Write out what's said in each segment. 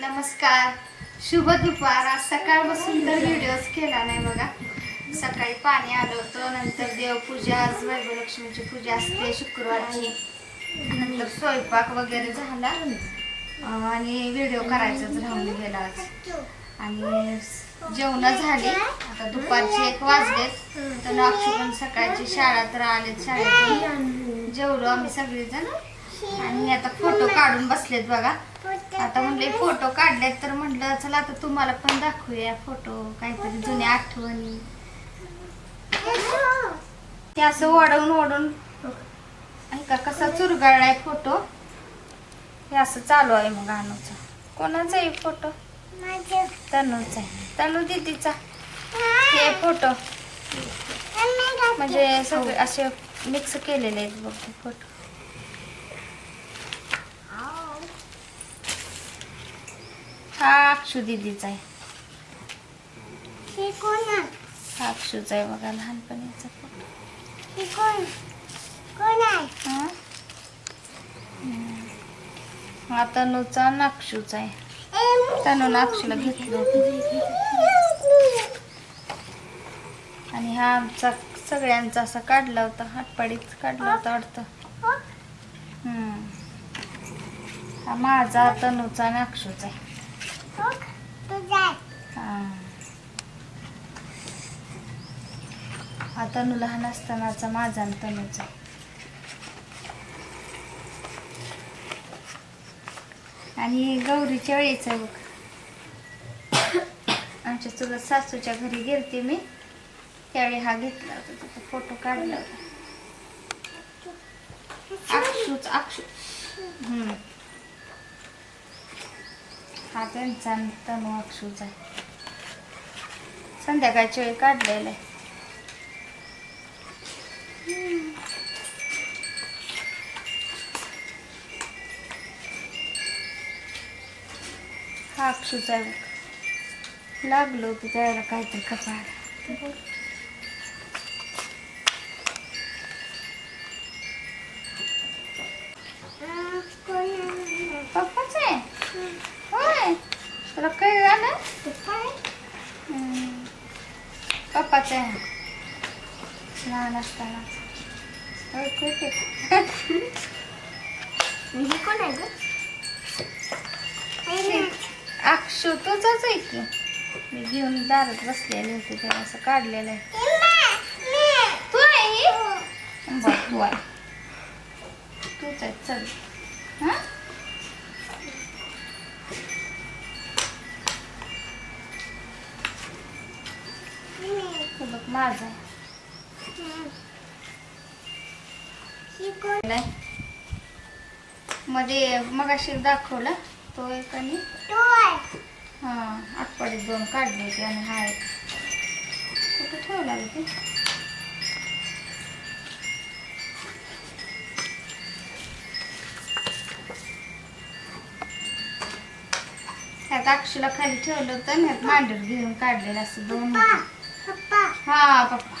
नमस्कार. शुभ दुपार. आज सकाळपासून तर व्हिडिओज केला नाही बघा. सकाळी पाणी आलं होतं नंतर देवपूजा आज वैभवलक्ष्मीची पूजा असते शुक्रवारची. नंतर स्वयंपाक वगैरे झाला. आणि व्हिडिओ करायचाच राहून गेला आज. आणि जेवण झाली. आता दुपारचे एक वाजलेत तर नागशी पण सकाळची शाळा तर आलेत शाळेत जेवलो आम्ही सगळेजण. आणि आता फोटो काढून बसलेत बघा. आता म्हणले फोटो काढलेत तर म्हटलं चला आता तुम्हाला पण दाखवूया फोटो काहीतरी जुन्या आठवणी. ते असं ओढून ओढून ऐका कसा चुरगाळलाय फोटो. हे असं चालू आहे मग अनुचा. कोणाचा आहे फोटो? तनूचा तनू दिदीचा. हे. फोटो. म्हणजे सगळे असे मिक्स केलेले आहेत बघ फोटो. हा अक्षू दिदीचा आहे. हा अक्षूचा आहे? बघा लहानपणीचा फोटो. हा तनूचा आणि अक्षूचा आहे. तनून अक्षूला घेतलं आणि हा आमचा सगळ्यांचा असा काढला होता हातपाडीत काढला होता वाटतं. हा? माझा तनूचा आणि अक्षूचा आहे हा. हा तनू लहान असतानाचा माझा आणि तनूचा. आणि गौरीच्या वेळेच बघ. आमच्या चुलत सासूच्या घरी गेलते मी. त्यावेळी हा घेतला होता त्याचा फोटो काढला होता. अक्षूच अक्षू. हा त्यांचा आणि तनू अक्षूचा. आहे संध्याकाळच्या वेळी काढलेला आहे. हा अक्षूचा लागलो की त्याला काहीतरी कपाळ पप्पाच आहे होय तुला काय झालं हम्म. पप्पाच आहे लहान असताना होय, cricket. अक्षू तुझाच आहे की. मी घेऊन दारात बसलेले होते ते असं काढलेलं आहे. तू आहे बर तू आहे. तूच आहे चल. हा बघ माझा आहे. मध्ये मग अशी दाखवला तो एक आणि हा आठवड्यात दोन काढले होते आणि हा एक. कुठं ठेवला ग ते? ह्यात अक्षूला खाली ठेवलं होतं आणि ह्यात मांडर घेऊन काढलेलं असं दोन होते. हा पप्पा.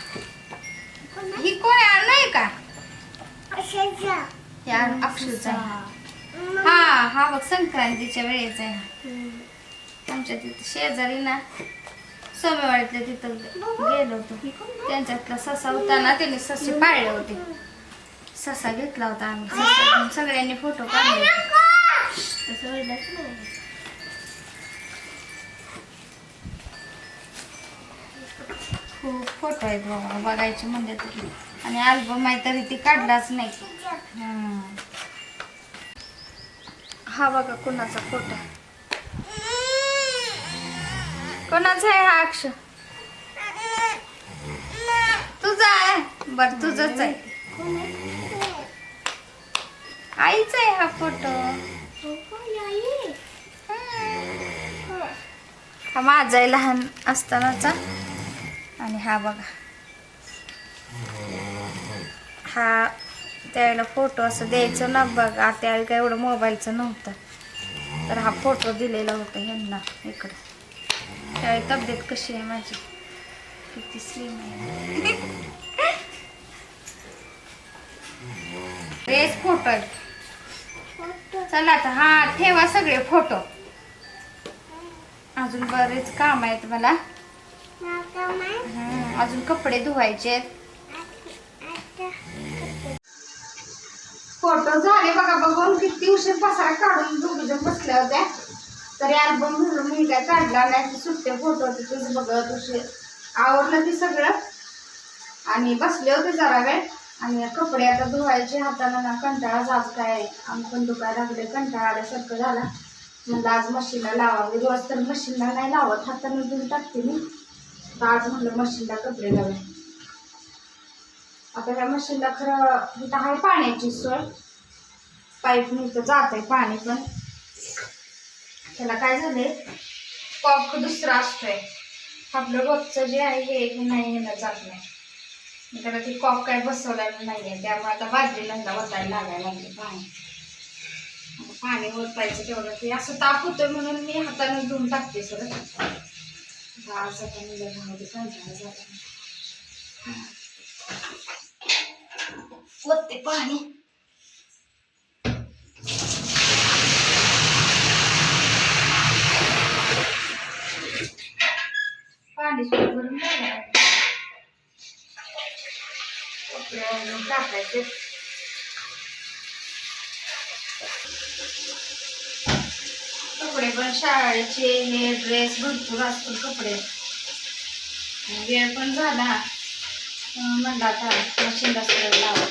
ही कोण नाही का? अक्षूचा आहे. हा हा बघ संक्रांतीच्या वेळेचा आहे हा. आमच्या तिथं शेजारी ना सोमेवाडीतल्या तिथं गेलो होतो. त्यांच्यातला ससा होता ना त्यांनी ससे पाळले होते. ससा घेतला होता आम्ही. ससा घेऊन सगळ्यांनी फोटो काढले होते. खूप फोटो आहेत बाबा बघायचे म्हणजे आणि अल्बम आहे तरी ती काढलाच नाही. हा बघा कोणाचा फोटो कोणाचा आहे हा अक्ष तुझा आहे? बर तुझच आहे. आईचा आहे हा फोटो हा माझा आहे लहान असतानाचा. आणि हा बघा. हा त्यावेळेला फोटो असं द्यायचं ना बघा. त्यावेळी काय एवढं मोबाईलचं नव्हतं. तर हा फोटो दिलेला होता ह्यांना इकडं. त्यावेळी तब्येत कशी आहे माझी? किती स्लिम आहे. हेच फोटो आहे. चला आता हा ठेवा सगळे फोटो अजून बरेच काम आहेत मला. अजून कपडे धुवायचे आहेत. फोटो झाले. बघा बघून किती उशीर पसारा काढून दोघी जण बसल्या होत्या. तरी अल्बम म्हणून मी काय काढला नाही सुट्टे फोटो होते तेच बघत उशीर आवडलं ते सगळं. आणि बसले होते जरा वेळ. आणि कपडे आता धुवायचे हाताला ना कंटाळा जात काय? आम पण दुखायला लागले कंटाळा आल्यासारखं झाला. म्हणलं आज मशीनला लावावे. रोज तर मशीनला नाही लावत हाताने धुवून टाकते मी. तर आज म्हणलं मशीनला कपडे लावले आता ह्या मशीनला खरं इथं आहे पाण्याची सोय. पाईप नुसतं जात आहे पाणी पण. त्याला काय झालंय? कॉक दुसरा असतोय. आपलं रोजचं जे आहे हे नाही येणं जात नाही. त्याला ती कॉक काय बसवलेलं नाही आहे त्यामुळे आता बाजरीला वतायला लागायला लागले पाणी. पाणी पाणी ओतायचं तेवढं ते असं ताप होतोय म्हणून मी हाताने धुवून टाकते सगळं. दहा आता मी झाला ओतते पाणी पाणी सुद्धा भरून झालं कपडे वाळून टाकायचे कपडे पण शाळेचे हे ड्रेस भरपूर असतो कपडे वेळ पण झाला म्हणून म्हणलं आता मशीनला सगळं लावा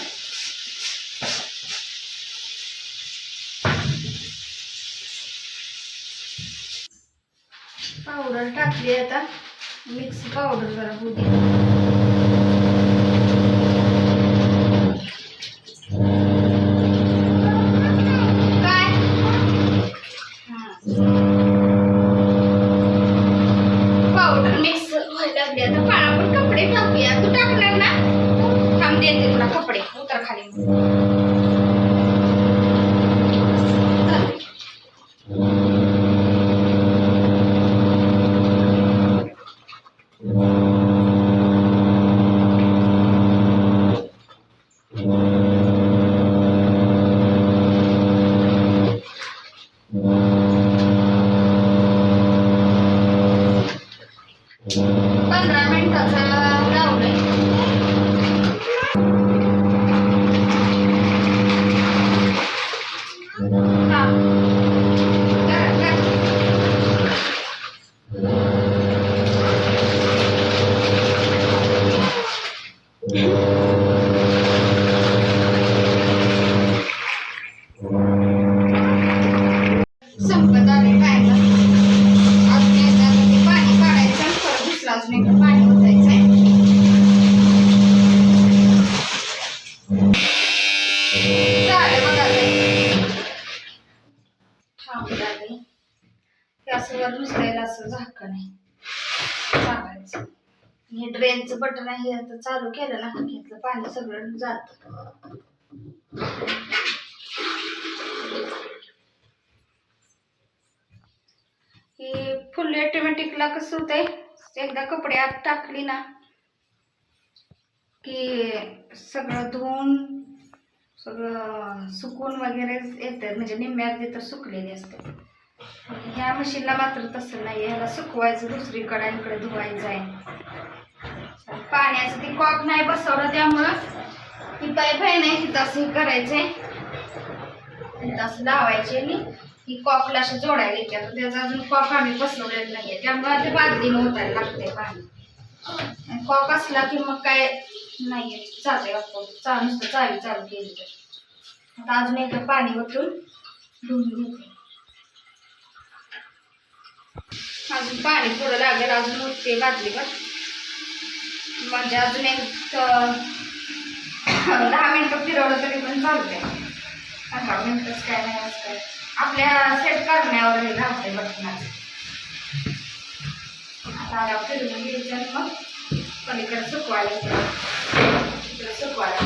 पावडर टाकली आता. मिक्स पावडर जरा होऊ दे. पावडर मिक्स व्हायला लागली. आता पाळा कपडे टाकूया तू टाकणार ना? थांब देते तुला कपडे. उतर खाली. पंधरा मिनिटाचा लावलंय हा. करा, करा. संपत आले टायम अजून एकदा ते पाणी काढायचं आणि परत दुसरं अजून एकदा पाणी ओतायचंय झालं बघा ते. थांब झालंय. हे असं वर नुसतं असं झाकण आहे चालायचं हे ड्रेनचं बटन आहे आता चालू केलं ना घेतलं पाणी सगळं जात. हे फुल ऑटोमॅटिकला कसं होतंय एकदा कपडे आत टाकली ना की सगळं धुवून सगळं सुकून वगैरे येतं म्हणजे निम्म्या अर्धी तर सुकलेली असते. ह्या मशीनला मात्र तसं नाही ह्याला सुकवायचं दुसरीकडे आणि इकडे धुवायचं आहे. पाण्याचं ते कॉक नाही बसवलं त्यामुळं ही पाईप आहे नाही तिथं असं हे करायचंय तिथं असं लावायचे आणि ही कॉकला असं जोडायला येते आता त्याचा अजून कॉक आम्ही बसवलेला नाहीये. त्यामुळे ते बादलीनं होतायला लागते पाणी. आणि कॉक असला की मग काय नाही चालते आपण नुसतं चावी चालू केली तर. आता अजून एकदा पाणी ओतून धुवून घेते. अजून पाणी थोडं लागेल. अजून उठते बादलीवर. म्हणजे अजून एक दहा मिनटं फिरवलं तरी पण चालते पंधरा मिनटंच काय नाही असं काय आपल्या सेट करण्यावर हे राहते बटनाचं आता आल्यावर फिरून घ्यायचं मग पलीकडे सुकवायला ठेवायचं. इकडे सुकवायला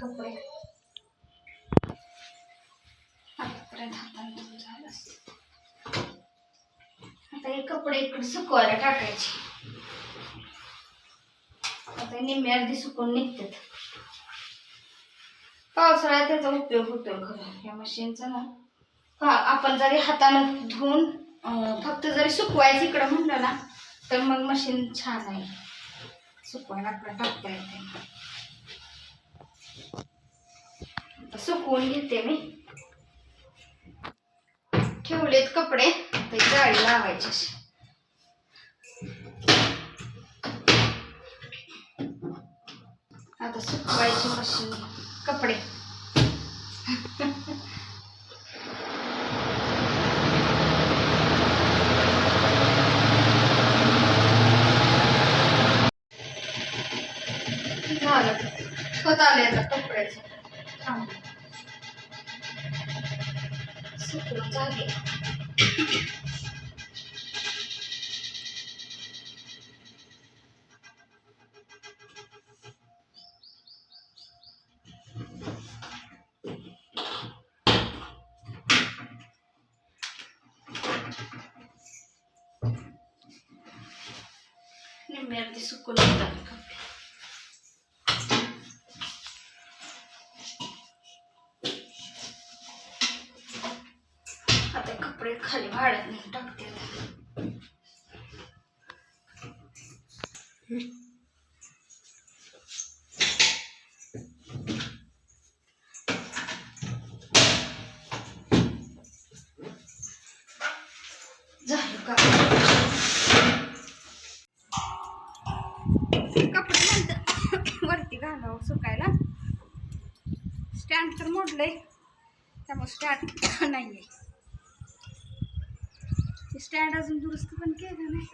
कपडे. झालं आता हे कपडे इकडे सुकवायला टाकायचे. आता निम्मे अर्धी सुकून निघतात. पावसाळ्यात त्याचा उपयोग होतो खरं. या मशीनचा ना. आपण जरी हातानं धुवून फक्त जरी सुकवायचं इकडं म्हणलं ना तर मग मशीन छान आहे. सुकवायला आपल्याला टाकता येते आता सुकवून घेते मी? ठेवलेत कपडे ते जाळी लावायचे आता सुकवायची मशीन कपडे. झालं. होत आले आता कपड्याचं. थांब. सुकून झाले निम्मे सुकायला. स्टँड तर मोडलंय त्यामुळे स्टँड नाही आहे स्टँड अजून दुरुस्त पण केलं नाही.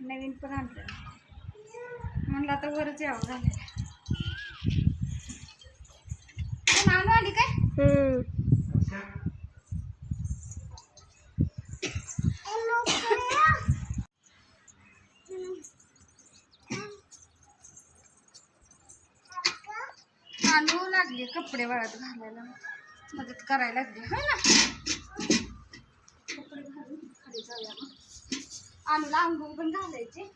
नवीन पण आणलं म्हणलं आता वरच यावं झालं. नाव आली काय? आणू लागले कपडे वाळत घालायला. मदत करायला लागली. हो ना? कपडे घालून खाली जाऊया मग. आणूला आंघोळ पण घालायचे.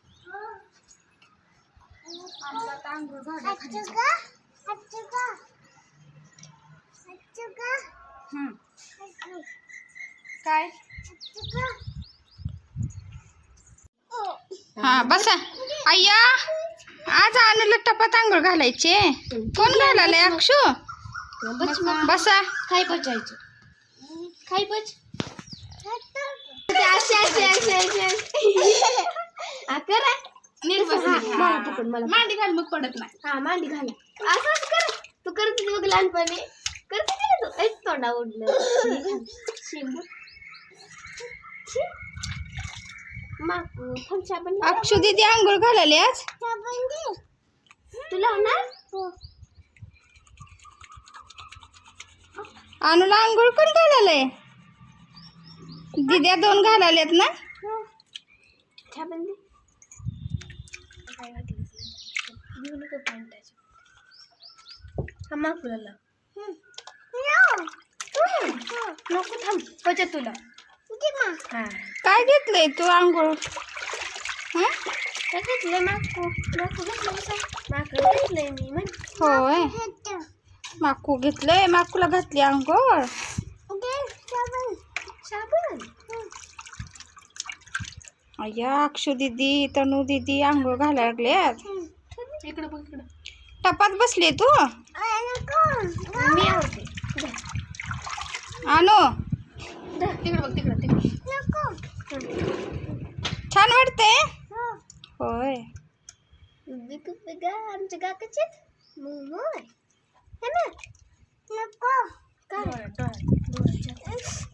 काय? हा बसा. अय्या आज आणूला टपात आंघोळ घालायचे. कोण घालायला अक्षू? बसा. खाई बचायचं खाई बच असे असे असे असे हा हा. मला हा. पकड, मला. पकड. मांडी घाल मग पडत नाही. हा मांडी घाला असं असं कर. तू करत होती बघ लहानपणी. करते का तू? एक तोंडा उडलं शिंबू अक्षू दीदी आंघोळ घालायला आज? तुला होणार हो. अनुला आंघोळ कोण घालायलंय दिद्या दोन घालायलेत ना? चहा काय वाटलं घेऊ नको थांब बचत तुला. काय घेतलंय तू आंघोळ? हं? काय घेतलंय माकू? माकू घेतलं कसं माकू घेतलंय मी म्हण. होय. माकू घेतलंय. माकूला घातली आंघोळ साबण अय्या अक्षू दीदी तनू दीदी आंघोळ घालायला लागल्यात. इकडं बघ इकडं. टपात बसली तू? मी आवडते आणू तिकडं बघ तिकडं तिकडं. छान वाटतंय? होय. आमच्या मोमोय है ना नको. काय?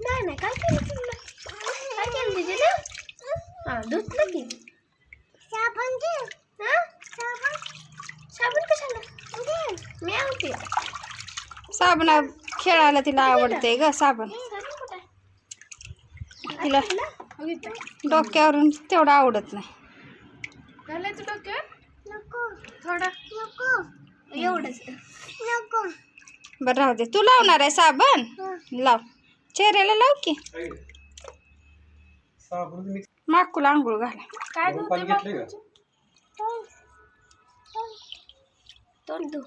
नाही काय केलं काय केलं ना हा धुतलं की. साबण घे हा? साबण. साबण कशाला? मी साबणा खेळायला तिला आवडते ग साबण. तिला डोक्यावरून तेवढं आवडत नाही. घालायचं डोक्यावर? नको. थोडा? नको. एवढंच. नको. बरं राहू दे. तू लावणार आहे साबण? लाव. चेहऱ्याला लाव की. साबण माकूला आंघोळ घाला. काय पाणी घेतले का? तोंड धु.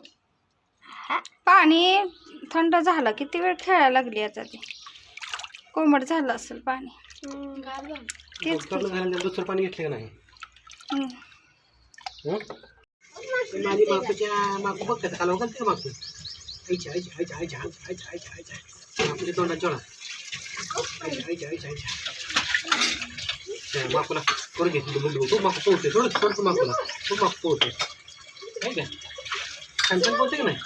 पाणी थंड झालं किती वेळ खेळायला लागली आता ती? कोमट झालं असेल पाणी. गार झालं. तेच डॉक्टरनं झाल्यानंतर दुसरं पाणी घेतलं का नाही? हम्म. हं? माझी मापूच्या मापू बघ कसं खालावं घालते मापू आईच्या आईच्या आईच्या आईच्या आईच्या आईच्या आईच्या आईच्या मापूच्या तोंडात जोडा. आईच्या आईच्या आईच्या आईच्या máscara. Por aquí, todo mundo, todo más fuerte, todo más fuerte, máscara. Todo más fuerte. Venga. ¿Cantan con tigre?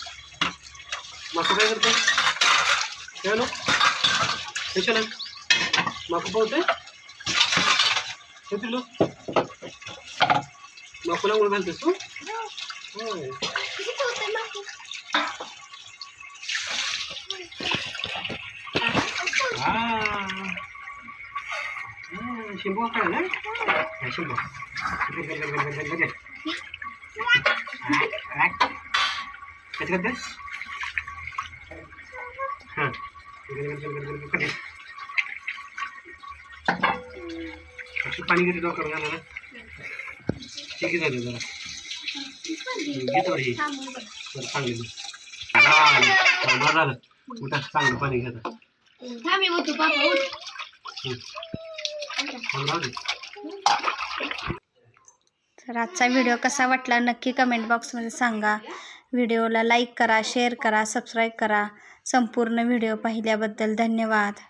Máscara de verte. ¿Ya no? Échale. Máscara de verte. Échale. Máscara de verte, ¿tú? Ah. Simbungan ka lang. Ay, simbungan. Gad, gad, gad, gad, gad, gad. Alright, alright. Gad, gad, gad. Ha. Gad, gad, gad, gad, gad, gad. अशी पाणी किती doctor घाला ना ठीक आहे झालं जरा घेतो तर आजचा व्हिडिओ कसा वाटला नक्की कमेंट बॉक्समध्ये सांगा. व्हिडिओला लाईक करा शेअर करा सबस्क्राईब करा. संपूर्ण व्हिडिओ पाहिल्याबद्दल धन्यवाद.